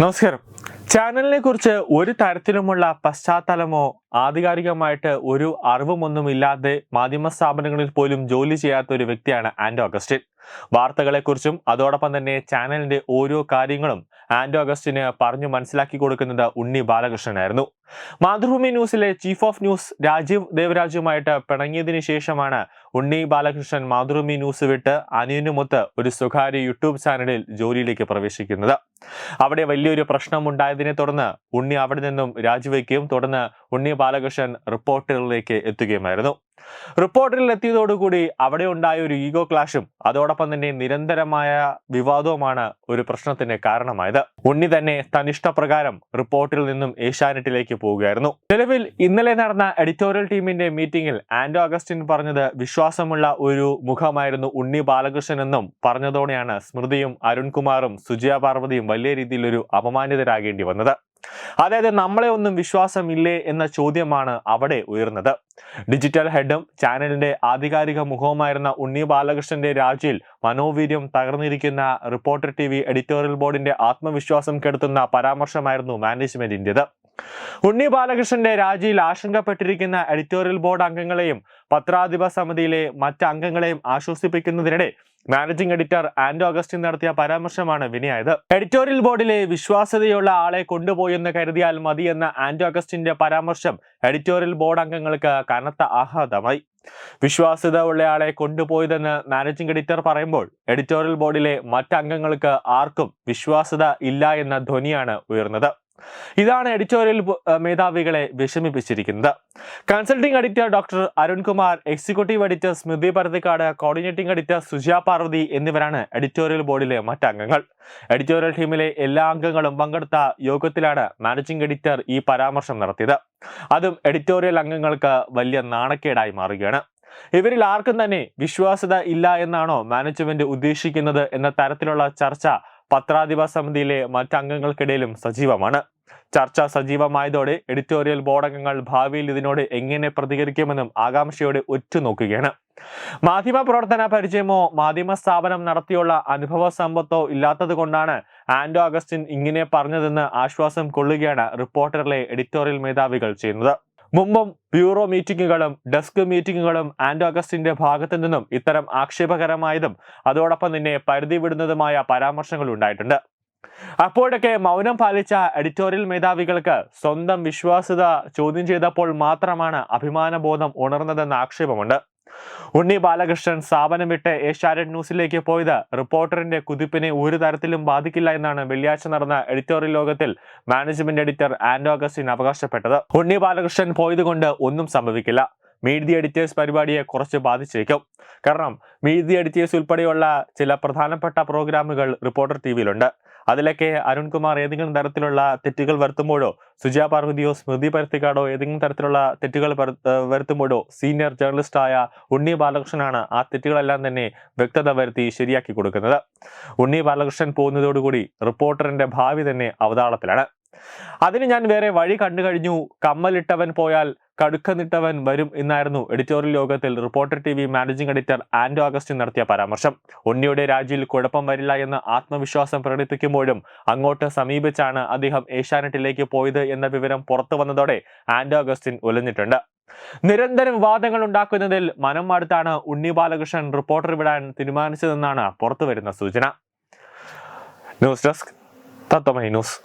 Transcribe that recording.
നമസ്കാരം. ചാനലിനെ കുറിച്ച് ഒരു തരത്തിലുമുള്ള പശ്ചാത്തലമോ ആധികാരികമായിട്ട് ഒരു അറിവുമൊന്നുമില്ലാതെ മാധ്യമ സ്ഥാപനങ്ങളിൽ പോലും ജോലി ചെയ്യാത്ത ഒരു വ്യക്തിയാണ് ആൻഡോ അഗസ്റ്റിൻ. വാർത്തകളെക്കുറിച്ചും അതോടൊപ്പം തന്നെ ചാനലിന്റെ ഓരോ കാര്യങ്ങളും ആൻഡോ അഗസ്റ്റിന് പറഞ്ഞു മനസ്സിലാക്കി കൊടുക്കുന്നത് ഉണ്ണി ബാലകൃഷ്ണനായിരുന്നു മാതൃഭൂമി ന്യൂസിലെ ചീഫ് ഓഫ് ന്യൂസ് രാജീവ് ദേവരാജുമായിട്ട് പിണങ്ങിയതിനു ശേഷമാണ് ഉണ്ണി ബാലകൃഷ്ണൻ മാതൃഭൂമി ന്യൂസ് വിട്ട് അനിയനുമൊത്ത് ഒരു സ്വകാര്യ യൂട്യൂബ് ചാനലിൽ ജോലിയിലേക്ക് പ്രവേശിക്കുന്നത്. അവിടെ വലിയൊരു പ്രശ്നം ഉണ്ടായതിനെ തുടർന്ന് ഉണ്ണി അവിടെ നിന്നും രാജിവെക്കുകയും തുടർന്ന് ഉണ്ണി ബാലകൃഷ്ണൻ റിപ്പോർട്ടറിലേക്ക് എത്തുകയുമായിരുന്നു. റിപ്പോർട്ടറിൽ എത്തിയതോടുകൂടി അവിടെ ഉണ്ടായ ഒരു ഈഗോ ക്ലാഷും അതോടൊപ്പം തന്നെ നിരന്തരമായ വിവാദവുമാണ് ഒരു പ്രശ്നത്തിന് കാരണമായത്. ഉണ്ണി തന്നെ തനിഷ്ടപ്രകാരം റിപ്പോർട്ടിൽ നിന്നും ഏഷ്യാനെറ്റിലേക്ക് പോവുകയായിരുന്നു നിലവിൽ ഇന്നലെ നടന്ന എഡിറ്റോറിയൽ ടീമിന്റെ മീറ്റിംഗിൽ ആൻഡോ അഗസ്റ്റിൻ പറഞ്ഞത് വിശ്വാസമുള്ള ഒരു മുഖമായിരുന്നു ഉണ്ണി ബാലകൃഷ്ണൻ എന്നും പറഞ്ഞതോടെയാണ് സ്മൃതിയും അരുൺകുമാറും സുജയ പാർവതിയും വലിയ രീതിയിലൊരു അപമാനിതരാകേണ്ടി വന്നത്. അതായത് നമ്മളെ ഒന്നും വിശ്വാസമില്ലേ എന്ന ചോദ്യമാണ് അവിടെ ഉയർന്നത്. ഡിജിറ്റൽ ഹെഡും ചാനലിന്റെ ആധികാരിക മുഖവുമായിരുന്ന ഉണ്ണി ബാലകൃഷ്ണന്റെ രാജിയിൽ മനോവീര്യം തകർന്നിരിക്കുന്ന റിപ്പോർട്ടർ ടി എഡിറ്റോറിയൽ ബോർഡിന്റെ ആത്മവിശ്വാസം കെടുത്തുന്ന പരാമർശമായിരുന്നു മാനേജ്മെന്റിന്റേത് ഉണ്ണി ബാലകൃഷ്ണന്റെ രാജിയിൽ ആശങ്കപ്പെട്ടിരിക്കുന്ന എഡിറ്റോറിയൽ ബോർഡ് അംഗങ്ങളെയും പത്രാധിപ സമിതിയിലെ മറ്റ് അംഗങ്ങളെയും ആശ്വസിപ്പിക്കുന്നതിനിടെ മാനേജിംഗ് എഡിറ്റർ ആന്റോ അഗസ്റ്റിൻ നടത്തിയ പരാമർശമാണ് വിനയായത്. എഡിറ്റോറിയൽ ബോർഡിലെ വിശ്വാസ്യതയുള്ള ആളെ കൊണ്ടുപോയെന്ന് കരുതിയാൽ മതി എന്ന ആൻഡോ അഗസ്റ്റിന്റെ പരാമർശം എഡിറ്റോറിയൽ ബോർഡ് അംഗങ്ങൾക്ക് കനത്ത ആഹ്ലാദമായി. വിശ്വാസ്യത ഉള്ളയാളെ കൊണ്ടുപോയതെന്ന് മാനേജിംഗ് എഡിറ്റർ പറയുമ്പോൾ എഡിറ്റോറിയൽ ബോർഡിലെ മറ്റംഗങ്ങൾക്ക് ആർക്കും വിശ്വാസ്യത ഇല്ല എന്ന ധ്വനിയാണ് ഉയർന്നത്. ഇതാണ് എഡിറ്റോറിയൽ മേധാവികളെ വിഷമിപ്പിച്ചിരിക്കുന്നത്. Consulting editor doctor Arunkumar executive editor Smruthy Parathikkad coordinating editor Suja Parvathy എന്നിവരാണ് എഡിറ്റോറിയൽ ബോർഡിലെ മറ്റംഗങ്ങൾ. എഡിറ്റോറിയൽ ടീമിലെ എല്ലാ അംഗങ്ങളും പങ്കെടുത്ത യോഗത്തിലാണ് മാനേജിംഗ് എഡിറ്റർ ഈ പരാമർശം നടത്തിയത്. അതും എഡിറ്റോറിയൽ അംഗങ്ങൾക്ക് വലിയ നാണക്കേടായി മാറുകയാണ്. ഇവരിൽ ആർക്കും തന്നെ വിശ്വാസ്യത ഇല്ല എന്നാണോ മാനേജ്മെന്റ് ഉദ്ദേശിക്കുന്നത് എന്ന തരത്തിലുള്ള ചർച്ച പത്രാധിപ സമിതിയിലെ മറ്റംഗങ്ങൾക്കിടയിലും സജീവമാണ്. ചർച്ച സജീവമായതോടെ എഡിറ്റോറിയൽ ബോർഡംഗങ്ങൾ ഭാവിയിൽ ഇതിനോട് എങ്ങനെ പ്രതികരിക്കുമെന്നും ആകാംക്ഷയോടെ ഉറ്റുനോക്കുകയാണ്. മാധ്യമ പ്രവർത്തന പരിചയമോ മാധ്യമ സ്ഥാപനം നടത്തിയുള്ള അനുഭവ സമ്പത്തോ ഇല്ലാത്തതുകൊണ്ടാണ് ആൻഡോ അഗസ്റ്റിൻ ഇങ്ങനെ പറഞ്ഞതെന്ന് ആശ്വാസം കൊള്ളുകയാണ് റിപ്പോർട്ടറിലെ എഡിറ്റോറിയൽ മേധാവികൾ ചെയ്യുന്നത്. മുമ്പും ബ്യൂറോ മീറ്റിംഗുകളും ഡെസ്ക് മീറ്റിംഗുകളും ആൻഡ് അഗസ്റ്റിന്റെ ഭാഗത്തു നിന്നും ഇത്തരം ആക്ഷേപകരമായതും അതോടൊപ്പം തന്നെ പരിധി വിടുന്നതുമായ പരാമർശങ്ങൾ ഉണ്ടായിട്ടുണ്ട്. അപ്പോഴൊക്കെ മൗനം പാലിച്ച എഡിറ്റോറിയൽ മേധാവികൾക്ക് സ്വന്തം വിശ്വാസ്യത ചോദ്യം ചെയ്തപ്പോൾ മാത്രമാണ് അഭിമാനബോധം ഉണർന്നതെന്ന ആക്ഷേപമുണ്ട്. ഉണ്ണി ബാലകൃഷ്ണൻ സ്ഥാപനം വിട്ട് ഏഷ്യാനെറ്റ് ന്യൂസിലേക്ക് പോയത്. റിപ്പോർട്ടറിന്റെ കുതിപ്പിനെ ഒരു തരത്തിലും ബാധിക്കില്ല എന്നാണ് വെള്ളിയാഴ്ച നടന്ന എഡിറ്റോറിയൽ യോഗത്തിൽ മാനേജ്മെന്റ് എഡിറ്റർ ആൻഡോ അഗസ്റ്റിൻ അവകാശപ്പെട്ടത്. ഉണ്ണി ബാലകൃഷ്ണൻ പോയതുകൊണ്ട് ഒന്നും സംഭവിക്കില്ല. മീറ്റ് ദി എഡിറ്റേഴ്സ് പരിപാടിയെ കുറച്ച് ബാധിച്ചേക്കും കാരണം മീറ്റ് ദി എഡിറ്റേഴ്സ് ഉൾപ്പെടെയുള്ള ചില പ്രധാനപ്പെട്ട പ്രോഗ്രാമുകൾ റിപ്പോർട്ടർ ടി വിയിലുണ്ട്. അതിലൊക്കെ അരുൺകുമാർ ഏതെങ്കിലും തരത്തിലുള്ള തെറ്റുകൾ വരുത്തുമ്പോഴോ സുജാ പാർവതിയോ സ്മൃതി പരത്തിക്കാടോ ഏതെങ്കിലും തരത്തിലുള്ള തെറ്റുകൾ വരുത്തുമ്പോഴോ സീനിയർ ജേർണലിസ്റ്റായ ഉണ്ണി ബാലകൃഷ്ണനാണ് ആ തെറ്റുകളെല്ലാം തന്നെ വ്യക്തത വരുത്തി ശരിയാക്കി കൊടുക്കുന്നത്. ഉണ്ണി ബാലകൃഷ്ണൻ പോകുന്നതോടുകൂടി റിപ്പോർട്ടറിന്റെ ഭാവി തന്നെ അവതാളത്തിലാണ്. അതിന് ഞാൻ വേറെ വഴി കണ്ടു കഴിഞ്ഞു. കമ്മലിട്ടവൻ പോയാൽ കടുക്കനിട്ടവൻ വരും എന്നായിരുന്നു എഡിറ്റോറിയൽ യോഗത്തിൽ reporter T V managing editor Anto Augustine നടത്തിയ പരാമർശം. ഉണ്ണിയുടെ രാജിയിൽ കുഴപ്പം വരില്ല എന്ന് ആത്മവിശ്വാസം പ്രകടിപ്പിക്കുമ്പോഴും അങ്ങോട്ട് സമീപിച്ചാണ് അദ്ദേഹം ഏഷ്യാനെറ്റിലേക്ക് പോയത് എന്ന വിവരം പുറത്തു വന്നതോടെ ആൻഡോ അഗസ്റ്റിൻ ഉലഞ്ഞിട്ടുണ്ട് നിരന്തരം വിവാദങ്ങൾ ഉണ്ടാക്കുന്നതിൽ മനം മടുത്താണ് ഉണ്ണി ബാലകൃഷ്ണൻ റിപ്പോർട്ടർ വിടാൻ തീരുമാനിച്ചതെന്നാണ് പുറത്തുവരുന്ന സൂചന. News desk Tatwamayi news.